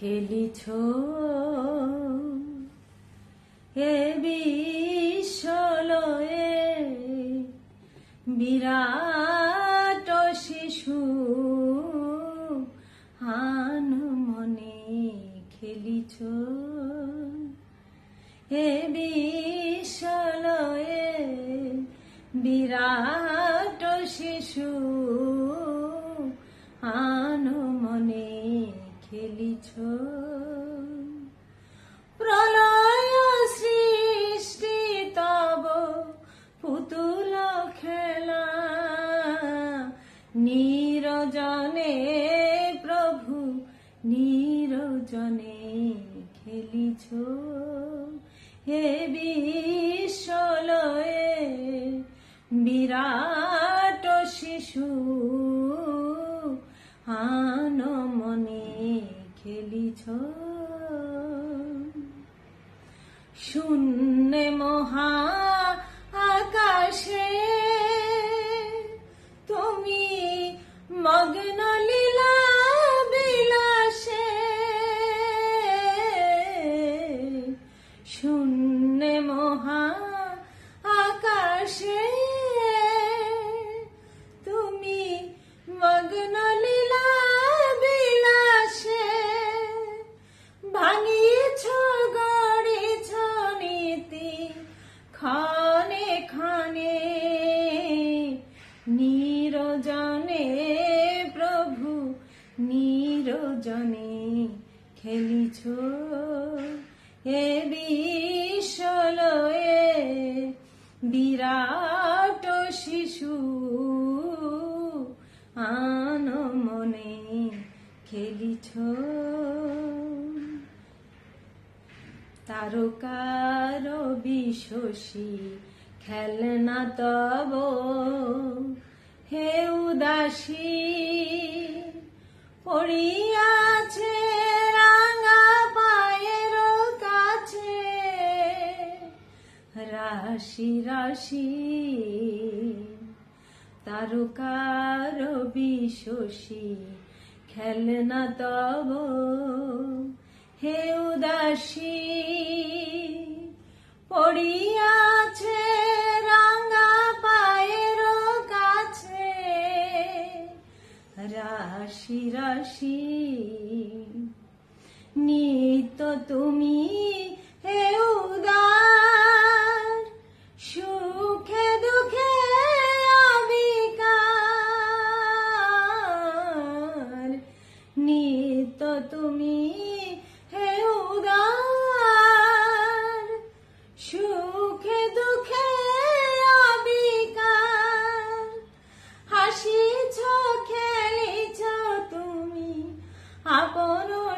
খেলিছ? হে বিশ্বলয়ে বিরাট শিশু হান মনে খেলিছ? হে বিশ্বলয়ে বিরাট খেলিছ প্রলয় সৃষ্টি তব পুতুল খেলা। নিরজনে প্রভু নিরজনে খেলিছ। হে বিশ্বলয়ে বিরাট শিশু আন মনে খেলিছ শূন্য মহা নিরজনে খেলিছ। হে বিশ্বলয়ে বিরাট শিশু আন মনে খেলিছ। তারকার বিশ্বসী খেলনা তব। হে উদাসী পড়িয়াছে রাঙা পায়ের কাছে। রাশি রাশি তারকার বিশ্বসী খেলনা তব হে উদাসী। পড়িয়াছে রাশি রাশি। নিত তুমি হে উদার সুখে দুঃখে অবিকার। নিত তুমি হে উদার সুখে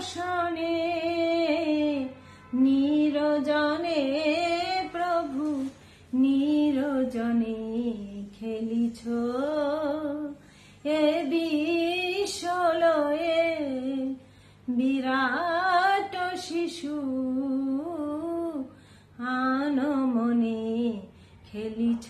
আপন শনে নিরজনে প্রভু নিরজনে খেলিছ। এ বিশ্বলয়ে বিরাট শিশু আন মনে খেলিছ।